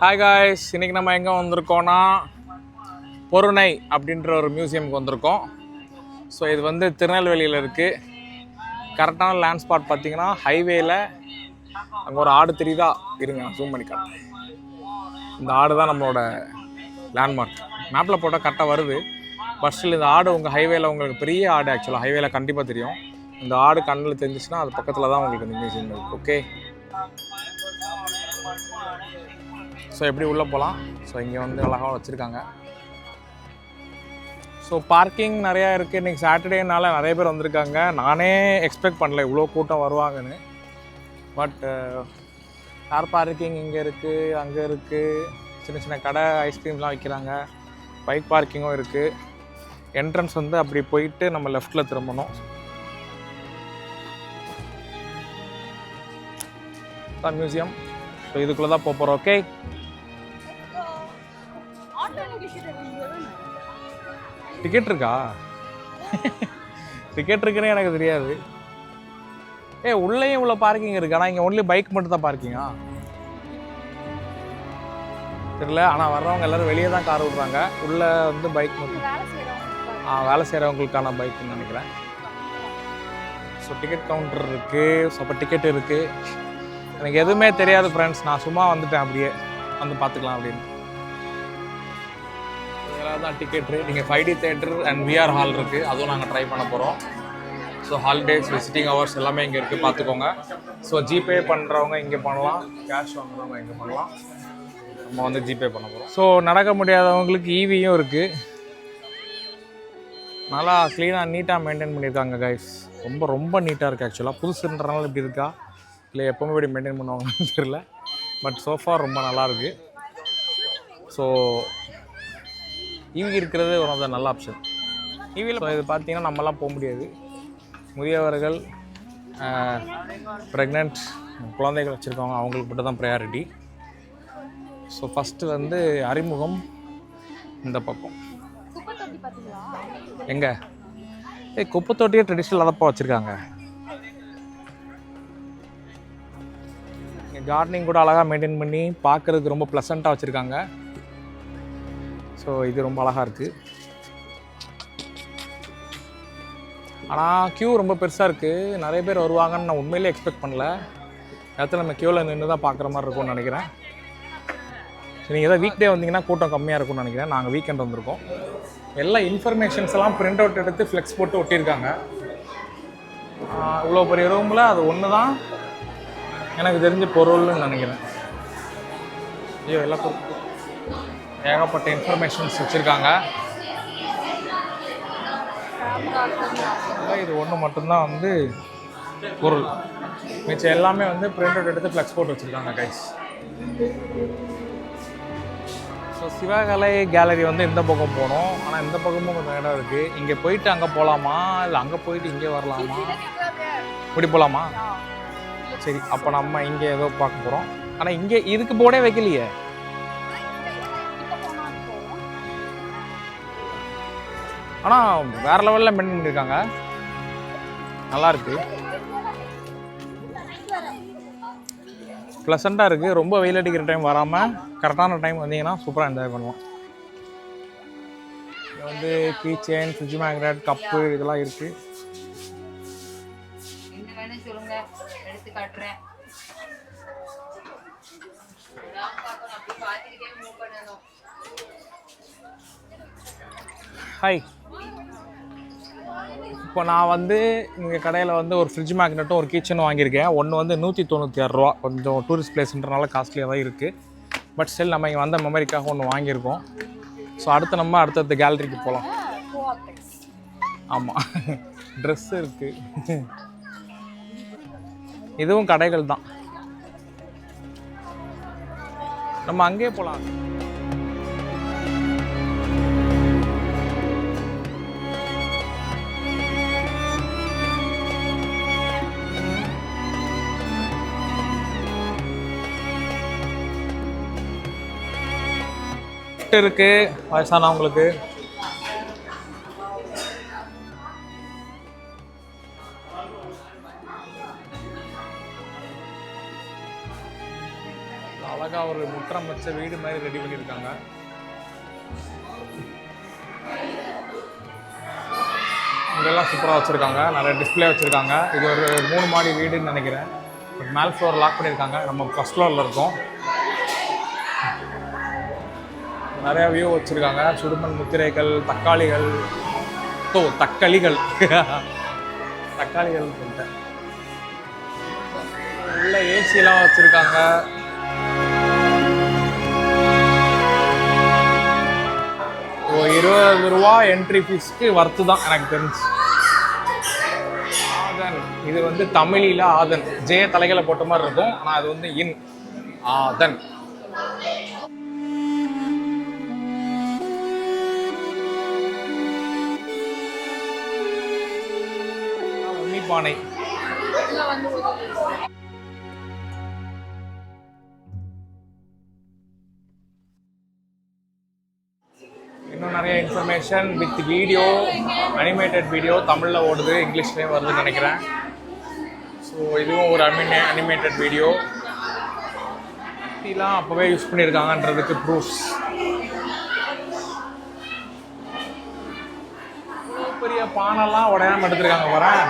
Hi guys இன்றைக்கி நம்ம எங்கே வந்திருக்கோம்னா பொருணை அப்படின்ற ஒரு மியூசியமுக்கு வந்திருக்கோம். ஸோ இது வந்து திருநெல்வேலியில் இருக்குது கரெக்டான லேண்ட் ஸ்பாட் பார்த்தீங்கன்னா ஹைவேயில் அங்கே ஒரு ஆடு தெரியுதா? இருங்க நான் ஜூம் பண்ணி காட்டுறேன். இந்த ஆடு தான் நம்மளோட லேண்ட்மார்க் மேப்பில் போட்டால் கரெக்டாக வருது. பட் ஸ்டில் இந்த ஆடு உங்கள் ஹைவேல உங்களுக்கு பெரிய ஆடு ஆக்சுவலாக ஹைவேல கண்டிப்பாக தெரியும். இந்த ஆடு கண்ணில் தெரிஞ்சிச்சுன்னா அது பக்கத்தில் தான் உங்களுக்கு இந்த மியூசியம் இருக்குது ஓகே ஸோ எப்படி உள்ளே போகலாம் ஸோ இங்கே வந்து அழகாக வச்சுருக்காங்க. ஸோ பார்க்கிங் நிறையா இருக்குது இன்றைக்கி சாட்டர்டேனால நிறைய பேர் வந்திருக்காங்க. நானே எக்ஸ்பெக்ட் பண்ணல இவ்வளோ கூட்டம் வருவாங்கன்னு. பட் கார் uh, பார்க்கிங் இங்கே இருக்குது அங்கே இருக்குது சின்ன சின்ன கடை ஐஸ்கிரீம்லாம் விற்கிறாங்க பைக் பார்க்கிங்கும் இருக்குது என்ட்ரன்ஸ் வந்து அப்படி போயிட்டு நம்ம லெஃப்ட்டில் திரும்பணும். தான் மியூசியம் ஸோ இதுக்குள்ளே தான் போக போகிறோம் ஓகே டிக்கெட் இருக்கா? டிக்கெட் இருக்குன்னு எனக்கு தெரியாது. ஏ உள்ளேயும் இவ்வளோ பார்க்கிங் இருக்கு? ஆனால் இங்கே ஒன்லி பைக் மட்டும் தான் பார்க்கிங்கா தெரியல. ஆனால் வர்றவங்க எல்லாரும் வெளியே தான் கார் விடுறாங்க. உள்ளே வந்து பைக் மட்டும். ஆ வேலை செய்கிறவங்களுக்கான பைக்குன்னு நினைக்கிறேன். ஸோ டிக்கெட் கவுண்டர் இருக்குது ஸோ அப்போ டிக்கெட் இருக்குது எனக்கு எதுவுமே தெரியாது ஃப்ரெண்ட்ஸ் நான் சும்மா வந்துட்டேன் அப்படியே. வந்து பார்த்துக்கலாம் அப்படின்னு. இதெல்லாம் தான் டிக்கெட்டு நீங்கள் five D theatre and VR hall இருக்குது அதுவும் நாங்கள் ட்ரை பண்ண போகிறோம் ஸோ ஹாலிடேஸ் விசிட்டிங் ஹவர்ஸ் எல்லாமே இங்கே இருக்குது பார்த்துக்கோங்க ஸோ ஜிபே பண்ணுறவங்க இங்கே பண்ணலாம். கேஷ் வாங்குறவங்க இங்கே பண்ணலாம். நம்ம வந்து ஜிபே பண்ண போகிறோம் ஸோ நடக்க முடியாதவங்களுக்கு ஈவியும் இருக்குது நல்லா க்ளீனாக நீட்டாக மெயின்டைன் பண்ணியிருக்காங்க கைஸ் ரொம்ப ரொம்ப நீட்டாக இருக்குது ஆக்சுவலாக புதுசுன்றனால இப்படி இருக்கா? இல்லை எப்போவுமே இப்படி மெயின்டைன் பண்ணுவாங்கன்னு தெரியல. பட் சோஃபா ரொம்ப நல்லாயிருக்கு ஸோ ஈவி இருக்கிறது ஒன் ஆஃப் த நல்ல ஆப்ஷன் ஈவியில் இது பார்த்தீங்கன்னா நம்மலாம் போக முடியாது. முதியவர்கள் ப்ரெக்னென்ட் குழந்தைகள் வச்சுருக்கவங்க அவங்களுக்கு மட்டும் தான் ப்ரையாரிட்டி ஸோ ஃபஸ்ட்டு வந்து அறிமுகம் இந்த பக்கம். எங்க? ஏய் குப்பை தொட்டியே ட்ரெடிஷ்னல் அதப்பா வச்சுருக்காங்க. கார்டனிங் கூட அழகாக மெயின்டைன் பண்ணி பார்க்குறதுக்கு ரொம்ப ப்ளசண்ட்டாக வச்சுருக்காங்க. ஸோ இது ரொம்ப அழகாக இருக்குது ஆனால் க்யூ ரொம்ப பெருசாக இருக்குது நிறைய பேர் வருவாங்கன்னு நான் உண்மையிலே எக்ஸ்பெக்ட் பண்ணல. இடத்துல நம்ம க்யூவில் நின்று தான் பார்க்குற மாதிரி இருக்கும்னு நினைக்கிறேன். சரி நீங்கள் ஏதாவது வீக் டே வந்தீங்கன்னா கூட்டம் கம்மியாக இருக்கும்னு நினைக்கிறேன். நாங்கள் வீக்கெண்ட் வந்திருக்கோம். எல்லா இன்ஃபர்மேஷன்ஸ் எல்லாம் பிரிண்ட் அவுட் எடுத்து ஃப்ளெக்ஸ் போட்டு ஒட்டியிருக்காங்க. இவ்வளோ பெரிய ரூமில் அது ஒன்று தான் எனக்கு தெரிஞ்ச பொருள்னு நினைக்கிறேன். ஐயோ எல்லாம் பொருள் ஏகப்பட்ட இன்ஃபர்மேஷன்ஸ் வச்சுருக்காங்க. இது ஒன்று மட்டும்தான் வந்து பொருள். மிச்சம் எல்லாமே வந்து பிரிண்ட் அவுட் எடுத்து ஃப்ளெக்ஸ் போட்டு வச்சுருக்காங்க கைஸ் ஸோ சிவகலை கேலரி வந்து இந்த பக்கம் போகணும். ஆனால் இந்த பக்கமும் கொஞ்சம் இடம் இருக்குது இங்கே போயிட்டு அங்கே போகலாமா இல்லை அங்கே போயிட்டு இங்கே வரலாமா? இப்படி போகலாமா சரி அப்போ நம்ம இங்கே ஏதோ பார்க்க போகிறோம் ஆனால் இங்கே இதுக்கு போர்டே வைக்கலையே. ஆனால் வேற லெவலில் மெயின்டைன் பண்ணியிருக்காங்க நல்லாயிருக்கு ப்ளசண்ட்டாக இருக்குது ரொம்ப வெயில் அடிக்கிற டைம் வராமல் கரெக்டான டைம் வந்தீங்கன்னா சூப்பராக என்ஜாய் பண்ணுவோம். இங்கே வந்து key chain fridge magnet cup இதெல்லாம் இருக்குது ஹாய் இப்போ நான் வந்து இங்கே கடையில் வந்து ஒரு ஃப்ரிட்ஜ் மேக்னெட்டும் ஒரு கிச்சனும் வாங்கியிருக்கேன். ஒன்று வந்து நூற்றி தொண்ணூற்றி ஆறு ரூபா. கொஞ்சம் டூரிஸ்ட் பிளேஸ்ன்றனால காஸ்ட்லியாக தான் இருக்குது பட் ஸ்டில் நம்ம இங்கே வந்த மெமரிக்காக ஒன்று வாங்கியிருக்கோம். ஸோ அடுத்து நம்ம அடுத்தடுத்த கேலரிக்கு போகலாம் ஆமாம் ட்ரெஸ் இருக்குது இதுவும் கடைகள் தான். நம்ம அங்கேயே போகலாம் இருக்கு வயசானவங்களுக்கு. அழகா ஒரு முற்றம் வச்ச வீடு மாதிரி ரெடி பண்ணியிருக்காங்க. இங்கெல்லாம் சூப்பராக வச்சுருக்காங்க. நிறைய டிஸ்ப்ளே வச்சுருக்காங்க. இது ஒரு மூணு மாடி வீடுன்னு நினைக்கிறேன். மேல் ஃப்ளோர் லாக் பண்ணியிருக்காங்க. நம்ம ஃபஸ்ட் ஃப்ளோரில் இருக்கோம். நிறையா வியூ வச்சுருக்காங்க. சுடுமண் முத்திரைகள் தக்காளிகள். ஓ தக்காளிகள். தக்காளிகள் சொல்லிட்டேன் உள்ள ஏசிலாம் வச்சுருக்காங்க. ஓ இருபது ரூபா என்ட்ரி ஃபீஸ்க்கு வர்த்து தான் எனக்கு தெரிஞ்சு. ஆதன். இது வந்து தமிழில் ஆதன். ஜெய தலைகளை போட்ட மாதிரி இருக்கும். ஆனால் அது வந்து இன். ஆதன். பானை. இன்னும் நிறைய information with video animated video தமிழில் ஓடுது இங்கிலீஷ்லேயும் வருதுன்னு நினைக்கிறேன். ஸோ இதுவும் ஒரு அனிமே அனிமேட்டட் வீடியோ இதெல்லாம் அப்போவே யூஸ் பண்ணியிருக்காங்கன்றதுக்கு ப்ரூஃப்ஸ் பெரிய பானைலாம் உடையாமல் எடுத்துருக்காங்க வரேன்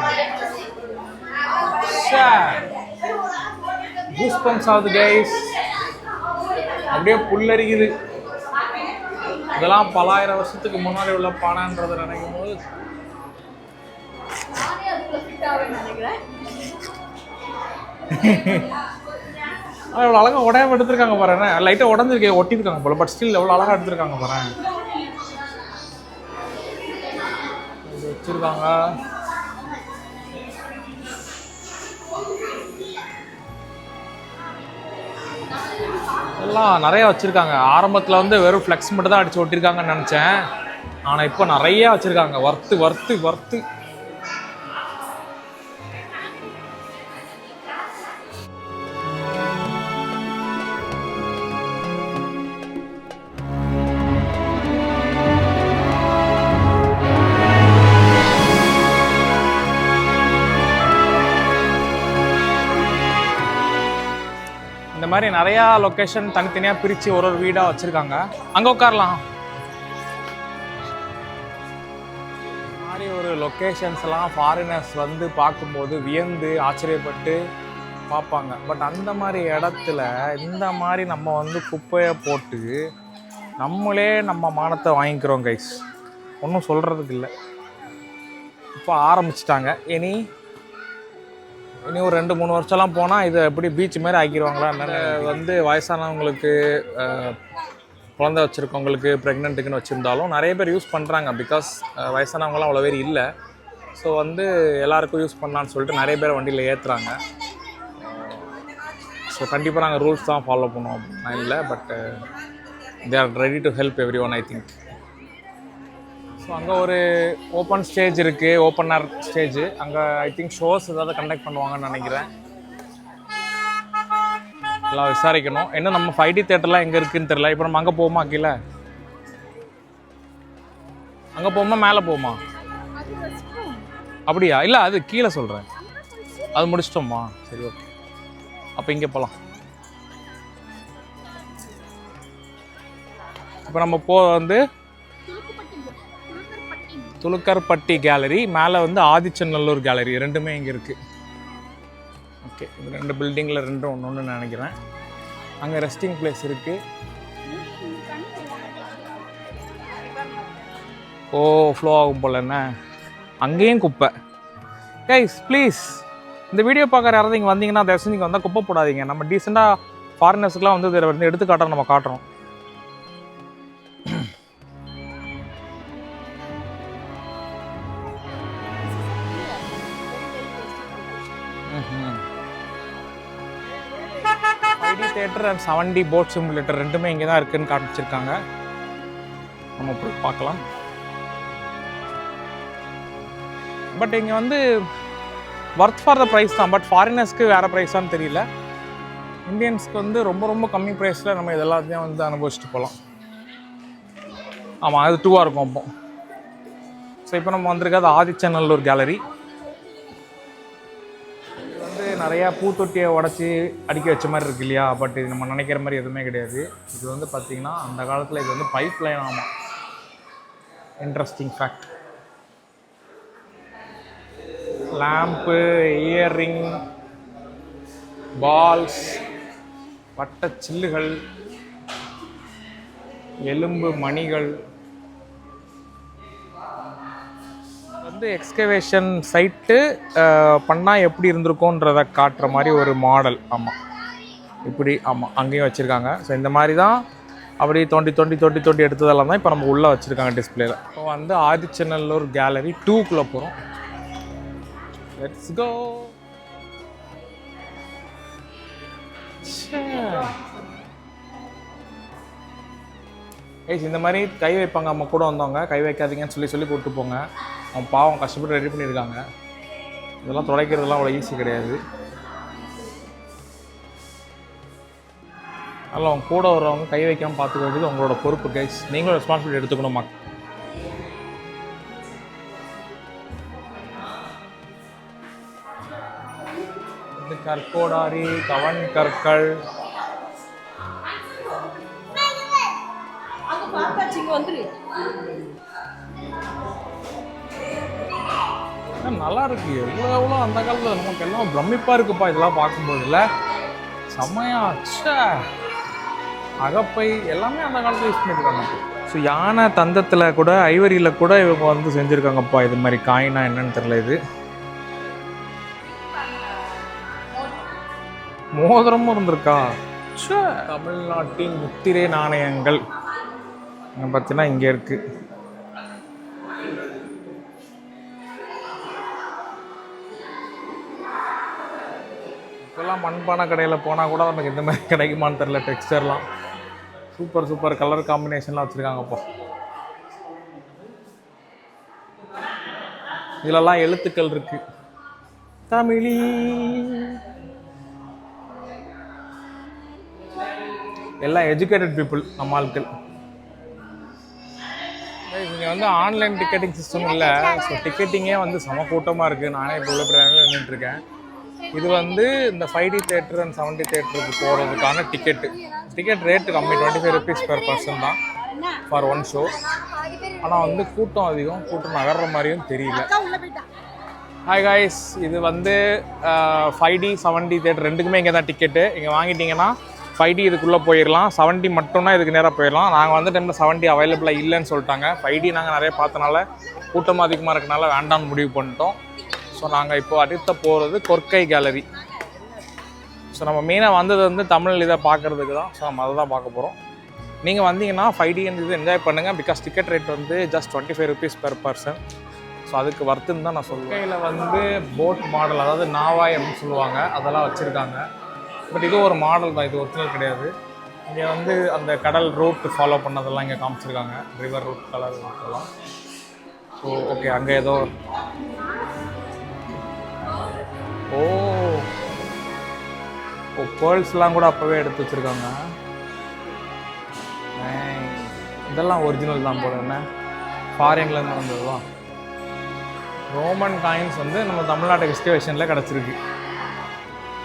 கூஸ்பம்ஸ் ஆகுது கைஸ் அப்படியே புல்லரிக்குது. இதெல்லாம் பலாயிரம் வருஷத்துக்கு முன்னாடி உள்ள பானைன்றதை நினைக்கும் போது. எவ்வளோ அழகாக உடையாம எடுத்திருக்காங்க பாருங்க லைட்டாக உடஞ்சிருக்கே ஒட்டியிருக்காங்க போல பட் ஸ்டில் எவ்வளோ அழகாக எடுத்திருக்காங்க பாருங்க இது வச்சிருக்காங்க. எல்லாம் நிறைய வச்சுருக்காங்க. ஆரம்பத்தில் வந்து வெறும் ஃப்ளெக்ஸ் மட்டும் தான் அடிச்சு ஒட்டியிருக்காங்கன்னு நினச்சேன். ஆனால் இப்போ நிறைய வச்சுருக்காங்க. ஒர்த்து ஒர்த்து வர்த்து மாதிரி நிறையா லொக்கேஷன் தனித்தனியாக பிரித்து ஒரு ஒரு வீடாக வச்சுருக்காங்க. அங்கே உட்காரலாம். இந்த மாதிரி ஒரு லொக்கேஷன்ஸ்லாம் ஃபாரினர்ஸ் வந்து பார்க்கும்போது வியந்து ஆச்சரியப்பட்டு பார்ப்பாங்க. பட் அந்த மாதிரி இடத்துல இந்த மாதிரி நம்ம வந்து குப்பையை போட்டு நம்மளே நம்ம மானத்தை வாங்கிக்கிறோம் கைஸ் ஒன்றும் சொல்கிறதுக்கு இல்லை. இப்போ ஆரம்பிச்சிட்டாங்க. இனி இனி ஒரு ரெண்டு மூணு வருஷம்லாம் போனால் இது எப்படி பீச் மாதிரி ஆக்கிடுவாங்களா? என்னன்னு வந்து வயசானவங்களுக்கு குழந்தை வச்சுருக்கவங்களுக்கு ப்ரெக்னென்ட்டுக்குன்னு வச்சுருந்தாலும் நிறைய பேர் யூஸ் பண்ணுறாங்க பிகாஸ் வயசானவங்களாம் அவ்வளோ பேர் இல்லை. ஸோ வந்து எல்லாருக்கும் யூஸ் பண்ணலான்னு சொல்லிட்டு நிறைய பேர் வண்டியில் ஏற்றுறாங்க ஸோ கண்டிப்பாக நாங்கள் ரூல்ஸ் தான் ஃபாலோ பண்ணுவோம் அப்படின்னா இல்லை but they are ready to help everyone I think so அங்கே ஒரு ஓப்பன் ஸ்டேஜ் இருக்குது ஓப்பனர் ஸ்டேஜ் அங்கே ஐ திங்க் ஷோஸ் ஏதாவது கண்டக்ட் பண்ணுவாங்கன்னு நினைக்கிறேன். எல்லாம் விசாரிக்கணும். என்ன நம்ம ஃபைவ் டி தேட்டர்லாம் எங்கே இருக்குன்னு தெரில இப்போ நம்ம அங்கே போவோமா கீழே அங்கே போகுமா மேலே போகுமா அப்படியா? இல்லை அது கீழே சொல்கிறேன் அது முடிச்சிட்டோமா? சரி ஓகே அப்போ இங்கே போகலாம் இப்போ நம்ம போ வந்து துலுக்கர்பட்டி கேலரி மேலே வந்து ஆதிச்சநல்லூர் கேலரி ரெண்டுமே இங்கே இருக்குது ஓகே இது ரெண்டு பில்டிங்கில் ரெண்டும் ஒன்று ஒன்று நினைக்கிறேன். அங்கே ரெஸ்டிங் பிளேஸ் இருக்குது ஓ ஃப்ளோ ஆகும் போல என்ன? அங்கேயும் குப்பை. கைஸ் ப்ளீஸ் இந்த வீடியோ பார்க்குற யாராவது இங்கே வந்தீங்கன்னா தயவு இங்கே வந்தால் குப்பை போடாதீங்க. நம்ம டீசெண்டாக ஃபாரினர்ஸ்க்குலாம் வந்து இதில் வந்து எடுத்துக்காட்டாக நம்ம காட்டுறோம். ID and seven D boat simulator ரெண்டுமே இங்கே தான் இருக்குன்னு காமிச்சிருக்காங்க. நம்ம போய் பார்க்கலாம். பட் இங்கே வந்து ஒர்த் ஃபார் த ப்ரைஸ் தான். பட் ஃபாரினர்ஸ்க்கு வேறு ப்ரைஸான்னு தெரியல. இந்தியன்ஸ்க்கு வந்து ரொம்ப ரொம்ப கம்மி ப்ரைஸில் நம்ம இதெல்லாத்தையும் வந்து அனுபவிச்சுட்டு போகலாம். ஆமாம் அது டூவாக இருக்கும் அப்போ. ஸோ இப்போ நம்ம வந்திருக்காது ஆதிச்சநல்லூர் கேலரி ஒரு கேலரி நிறையா பூத்தொட்டியை உடச்சி அடிக்க வச்ச மாதிரி இருக்கு இல்லையா? பட் இது நம்ம நினைக்கிற மாதிரி எதுவுமே கிடையாது. இது வந்து பார்த்திங்கன்னா அந்த காலத்தில் இது வந்து பைப் லைன் ஆமாம் interesting fact lamp earring balls வட்ட சில்லுகள் எலும்பு மணிகள் வந்து எக்ஸ்கவேஷன் சைட்டு பண்ணால் எப்படி இருந்திருக்கோன்றத காட்டுற மாதிரி ஒரு மாடல் ஆமாம் இப்படி ஆமாம் அங்கேயும் வச்சுருக்காங்க. ஸோ இந்த மாதிரி தான் அப்படி தோண்டி தோண்டி தோண்டி தோண்டி எடுத்ததெல்லாம் தான் இப்போ நம்ம உள்ளே வச்சுருக்காங்க டிஸ்பிளேல இப்போ வந்து ஆதிச்சநல்லூர் கேலரி டூக்குள்ளே போகிறோம் லெட்ஸ் கோ ஏய் இந்த மாதிரி கை வைப்பாங்க. அம்மா கூட வந்தவங்க கை வைக்காதீங்கன்னு சொல்லி சொல்லி கூப்பிட்டு போங்க. அவன் பாவம் கஷ்டப்பட்டு ரெடி பண்ணியிருக்காங்க. இதெல்லாம் தொலைக்கிறதுலாம் அவ்வளோ ஈஸி கிடையாது. அதனால் அவங்க கூட வர்றவங்க கை வைக்காமல் பார்த்துக்கிறது உங்களோட பொறுப்பு கைஸ் நீங்களும் ரெஸ்பான்சிபிலிட்டி எடுத்துக்கணும் மக் கற்கோடாரி கவன் கற்கள். வந்துரு. நல்லா இருக்கு. எவ்வளோ எவ்வளோ அந்த காலத்தில் நமக்கு எல்லாம் பிரமிப்பாக இருக்குப்பா இதெல்லாம் பார்க்கும்போது இல்லை செம்மையா அச்சா அகப்பை எல்லாமே அந்த காலத்தில் யூஸ் பண்ணியிருக்காங்க ஸோ யானை தந்தத்தில் கூட ஐவரியில் கூட இவங்க வந்து செஞ்சுருக்காங்கப்பா. இது மாதிரி காயினா என்னன்னு தெரியல இது. மோதிரமும் இருந்திருக்கா? தமிழ்நாட்டின் முத்திரை நாணயங்கள். இங்க பார்த்தீங்கன்னா இங்கே இருக்குது இப்போல்லாம் மண்பானை கடையில் போனால் கூட நமக்கு இந்த மாதிரி கிடைக்குமான்னு தெரில டெக்ஸ்டர்லாம் சூப்பர் சூப்பர் கலர் காம்பினேஷன்லாம் வச்சுருக்காங்கப்போ இதிலெல்லாம் எழுத்துக்கள் இருக்கு. தமிழி. எல்லாம் எஜுகேட்டட் பீப்புள் நம்ம ஆட்கள். இங்கே வந்து ஆன்லைன் டிக்கெட்டிங் சிஸ்டம் இல்லை. ஸோ டிக்கெட்டிங்கே வந்து செம கூட்டமாக இருக்குது நானே இப்போ உள்ள பிரயாணம் இருக்கேன். இது வந்து இந்த five D theatre and seven D தேட்டருக்கு போகிறதுக்கான டிக்கெட்டு டிக்கெட் ரேட்டு கம்மி twenty five rupees per person தான் ஃபார் ஒன் ஷோ ஆனால் வந்து கூட்டம் அதிகம் கூட்டம் நகர்ற மாதிரியும் தெரியல. ஹாய் காய்ஸ் இது வந்து five D seven D theatre ரெண்டுக்குமே இங்கே தான் டிக்கெட்டு இங்கே வாங்கிட்டீங்கன்னா ஃபைவ் டி இதுக்குள்ளே போயிடலாம் செவன் டி மட்டும்னா இதுக்கு நேராக போயிடலாம் நாங்கள் வந்த டைமில் செவன் டி அவைலபிளாக இல்லைன்னு சொல்லிட்டாங்க. ஃபைவ் டி நாங்கள் நிறைய பார்த்தனால கூட்டம் அதிகமாக இருக்கனால வேண்டாம்னு முடிவு பண்ணிட்டோம். ஸோ நாங்கள் இப்போ அடுத்த போகிறது கொர்க்கை கேலரி ஸோ நம்ம மெயினாக வந்தது வந்து தமிழ் இதை பார்க்குறதுக்கு தான். ஸோ நம்ம அதை தான் பார்க்க போகிறோம் நீங்கள் வந்தீங்கன்னா ஃபைவ் டி இது என்ஜாய் பண்ணுங்கள் பிகாஸ் டிக்கெட் ரேட் வந்து just twenty five rupees per person so அதுக்கு வர்த்துன்னு தான் நான் சொல்லுவேன். கையில் வந்து போட் மாடல் அதாவது நாவாய் அப்படின்னு சொல்லுவாங்க. அதெல்லாம் வச்சுருக்காங்க. பட் இது ஒரு மாடல் தான். இது ஒரிஜினல் கிடையாது. இங்கே வந்து அந்த கடல் ரூட் ஃபாலோ பண்ணதெல்லாம் இங்கே காமிச்சிருக்காங்க. ரிவர் ரூட் கலர் ரூட்லாம் ஸோ ஓகே அங்கே ஏதோ ஓ. ஓ பேர்ல்ஸ்லாம் கூட அப்போவே எடுத்து வச்சுருக்காங்க. இதெல்லாம் ஒரிஜினல் தான் போல என்ன? ஃபாரின்லேருந்து வந்ததுவா? ரோமன் காயின்ஸ் வந்து நம்ம தமிழ்நாட்டு எக்ஸ்டிவேஷனில் கிடச்சிருக்கு.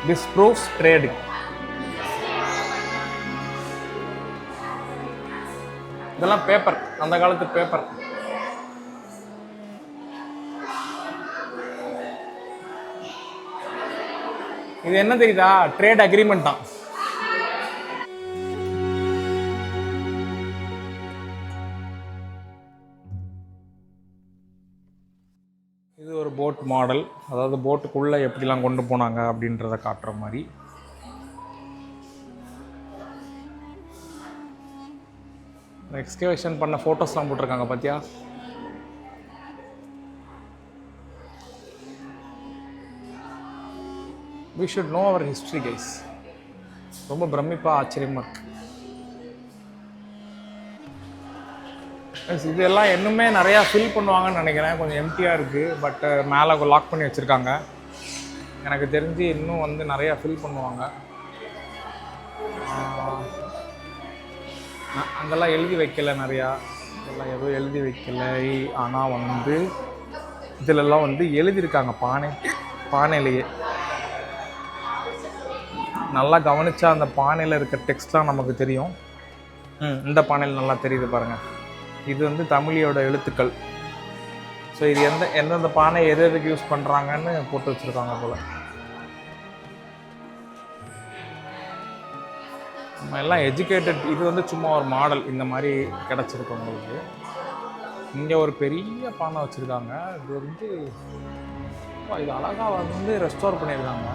திஸ் ப்ரூஃப்ஸ் ட்ரேடு இதெல்லாம் பேப்பர் அந்த காலத்து பேப்பர் இது என்ன தெரியுதா? ட்ரேட் அக்ரிமெண்ட் தான். இது ஒரு போட் மாடல் அதாவது போட்டுக்குள்ளே எப்படிலாம் கொண்டு போனாங்க அப்படின்றத காட்டுற மாதிரி. எக்ஸ்கவேஷன் பண்ண ஃபோட்டோஸ்லாம் போட்டிருக்காங்க பார்த்தியா we should know our history guys ரொம்ப பிரமிப்பாக ஆச்சரியமாக இருக்கு. இதெல்லாம் இன்னுமே நிறையா ஃபில் பண்ணுவாங்கன்னு நினைக்கிறேன். கொஞ்சம் எம்டியாக இருக்குது பட் மேலே லாக் பண்ணி வச்சுருக்காங்க. எனக்கு தெரிஞ்சு இன்னும் வந்து நிறையா ஃபில் பண்ணுவாங்க. அங்கெல்லாம் எழுதி வைக்கல நிறையா. இதெல்லாம் எதுவும் எழுதி வைக்கல. ஆனால் வந்து இதிலெல்லாம் வந்து எழுதியிருக்காங்க பானை. பானையிலேயே. நல்லா கவனித்தா அந்த பானையில் இருக்க டெக்ஸ்ட்லாம் நமக்கு தெரியும். ம் இந்த பானையில் நல்லா தெரியுது பாருங்கள் இது வந்து தமிழியோட எழுத்துக்கள். ஸோ இது எந்த எந்தெந்த பானை எது எதுக்கு யூஸ் பண்ணுறாங்கன்னு போட்டு வச்சுருக்காங்க போல். நம்ம எல்லாம் எஜுகேட்டட் இது வந்து சும்மா ஒரு மாடல் இந்த மாதிரி கிடச்சிருக்கு உங்களுக்கு. இங்கே ஒரு பெரிய பானை வச்சுருக்காங்க. இது வந்து இது அழகாக வந்து ரெஸ்டோர் பண்ணியிருக்காங்க.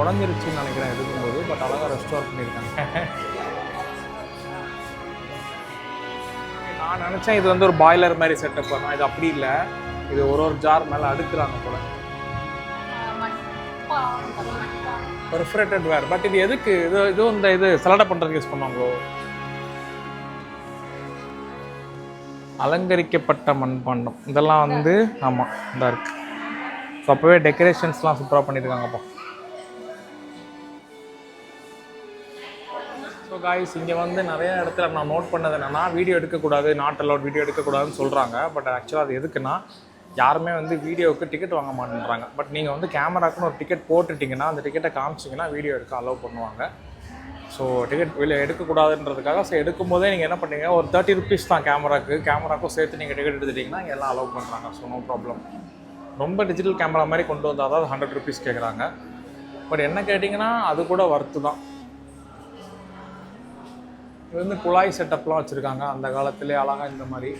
உடஞ்சிருச்சுன்னு நினைக்கிறேன் எடுக்கும்போது பட் அழகாக ரெஸ்டோர் பண்ணியிருக்காங்க. நான் நினச்சேன் இது வந்து ஒரு பாய்லர் மாதிரி செட்டப் பண்ணலாம் இது அப்படி இல்லை. இது ஒரு ஒரு ஜார் மேலே அடுக்குறாங்க போல. பெர்ஃபரேட்டட் வேர் பட் இது எதுக்கு? இது இது இந்த இது சலடை பண்ணுறதுக்கு யூஸ் பண்ணுவாங்களோ? அலங்கரிக்கப்பட்ட மண்பாண்டம். இதெல்லாம் வந்து ஆமாம் இதாக இருக்குது ஸோ அப்போவே டெக்கரேஷன்ஸ்லாம் சூப்பராக பண்ணியிருக்காங்கப்பா. ஸோ காய்ஸ் இங்கே வந்து நிறைய இடத்துல நான் நோட் பண்ணது என்னென்னா வீடியோ எடுக்கக்கூடாது நாட் அலவுட் வீடியோ எடுக்கக்கூடாதுன்னு சொல்கிறாங்க பட் ஆக்சுவலாக அது எதுக்குன்னா யாருமே வந்து வீடியோவுக்கு டிக்கெட் வாங்க மாட்டேன்றாங்க. பட் நீங்கள் வந்து கேமராக்குன்னு ஒரு டிக்கெட் போட்டுட்டிங்கன்னா அந்த டிக்கெட்டை காமிச்சிங்கன்னா வீடியோ எடுக்க அலோவ் பண்ணுவாங்க. ஸோ டிக்கெட் வெளியே எடுக்கக்கூடாதுன்றதுக்காக ஸோ எடுக்கும்போதே நீங்கள் என்ன பண்ணீங்க ஒரு தேர்ட்டி ருபீஸ் தான் கேமராக்கு கேமராக்கும் சேர்த்து நீங்கள் டிக்கெட் எடுத்துட்டிங்கன்னா இங்கே எல்லாம் அலோவ் பண்ணுறாங்க ஸோ நோ ப்ராப்ளம் ரொம்ப டிஜிட்டல் கேமரா மாதிரி கொண்டு வந்தால் தான் ஹண்ட்ரட் ருபீஸ் கேட்குறாங்க பட் என்ன கேட்டிங்கன்னா அது கூட ஒர்த்து தான். இது வந்து குழாய் செட்டப்லாம் வச்சுருக்காங்க. அந்த காலத்திலே அழகாக இந்த மாதிரி.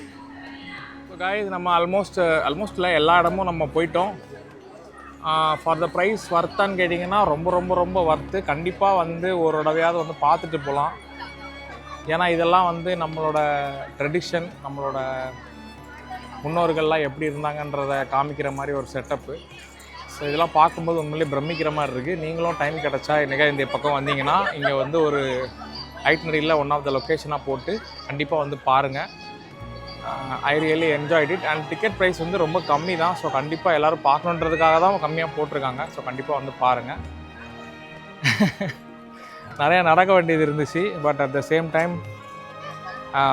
இப்போ காய்ஸ் நம்ம ஆல்மோஸ்ட் ஆல்மோஸ்ட்டில் எல்லா இடமும் நம்ம போயிட்டோம். ஃபார் த ப்ரைஸ் ஒர்த்தான்னு கேட்டிங்கன்னா ரொம்ப ரொம்ப ரொம்ப ஒர்த்து கண்டிப்பாக வந்து ஒரு தடவையாவது வந்து பார்த்துட்டு போகலாம். ஏன்னா இதெல்லாம் வந்து நம்மளோட ட்ரெடிஷன் நம்மளோட முன்னோர்கள்லாம் எப்படி இருந்தாங்கன்றத காமிக்கிற மாதிரி ஒரு செட்டப்பு ஸோ இதெல்லாம் பார்க்கும்போது உண்மையிலேயே பிரமிக்கிற மாதிரி இருக்குது நீங்களும் டைம் கிடச்சா இன்றைக்கி இந்த பக்கம் வந்தீங்கன்னா இங்கே வந்து ஒரு ஐட்னரியில் ஒன் ஆஃப் த லொக்கேஷனாக போட்டு கண்டிப்பாக வந்து பாருங்கள் I really enjoyed it and ticket price வந்து ரொம்ப கம்மி தான் ஸோ கண்டிப்பாக எல்லோரும் பார்க்கணுன்றதுக்காக தான் கம்மியாக போட்டிருக்காங்க. ஸோ கண்டிப்பாக வந்து பாருங்கள் நிறையா நடக்க வேண்டியது இருந்துச்சு. But at the same time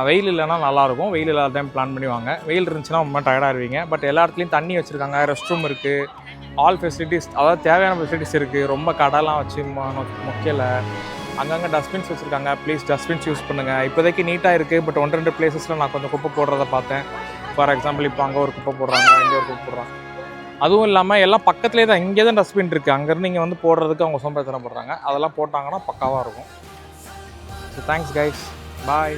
வெயில் இல்லைன்னா நல்லாயிருக்கும். வெயில் இல்லாத டைம் பிளான் பண்ணி வாங்க. வெயில் இருந்துச்சுன்னா ரொம்ப டயர்டாக இருவீங்க பட் எல்லா இடத்துலையும் தண்ணி வச்சுருக்காங்க. ரெஸ்ட் ரூம் இருக்குது ஆல் ஃபெசிலிட்டிஸ் அதாவது தேவையான ஃபெசிலிட்டிஸ் இருக்குது ரொம்ப கடைலாம் வச்சு முக்கியல. அங்கங்கே டஸ்ட்பின்ஸ் வச்சுருக்காங்க. ப்ளீஸ் டஸ்ட்பின்ஸ் யூஸ் பண்ணுங்கள் இப்போதைக்கு நீட்டாக இருக்குது பட் ஒன்று ரெண்டு பிளேசஸில் நான் கொஞ்சம் குப்பை போடுறத பார்த்தேன். ஃபார் எக்ஸாம்பிள் இப்போ அங்கே ஒரு குப்பை போடுறாங்க இங்கே ஒரு குப்பை போடுறாங்க. அதுவும் இல்லாமல் எல்லாம் பக்கத்துலேயே தான் இங்கே தான் டஸ்ட்பின் இருக்குது அங்கேருந்து இங்கே வந்து போடுறதுக்கு அவங்க சோம்பேத்தனை போடுறாங்க அதெல்லாம் போட்டாங்கன்னா பக்காவாக இருக்கும். ஸோ தேங்க்ஸ் கைஸ் பாய்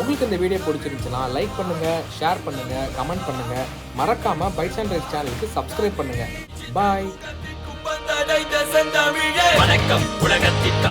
உங்களுக்கு இந்த வீடியோ பிடிச்சிருந்துச்சுன்னா லைக் பண்ணுங்க ஷேர் பண்ணுங்க கமெண்ட் பண்ணுங்க. மறக்காம பைட்ஸ் அண்ட் ரைஸ் சேனலுக்கு சப்ஸ்கிரைப் பண்ணுங்க. பாய் வணக்கம் உலகத்தின்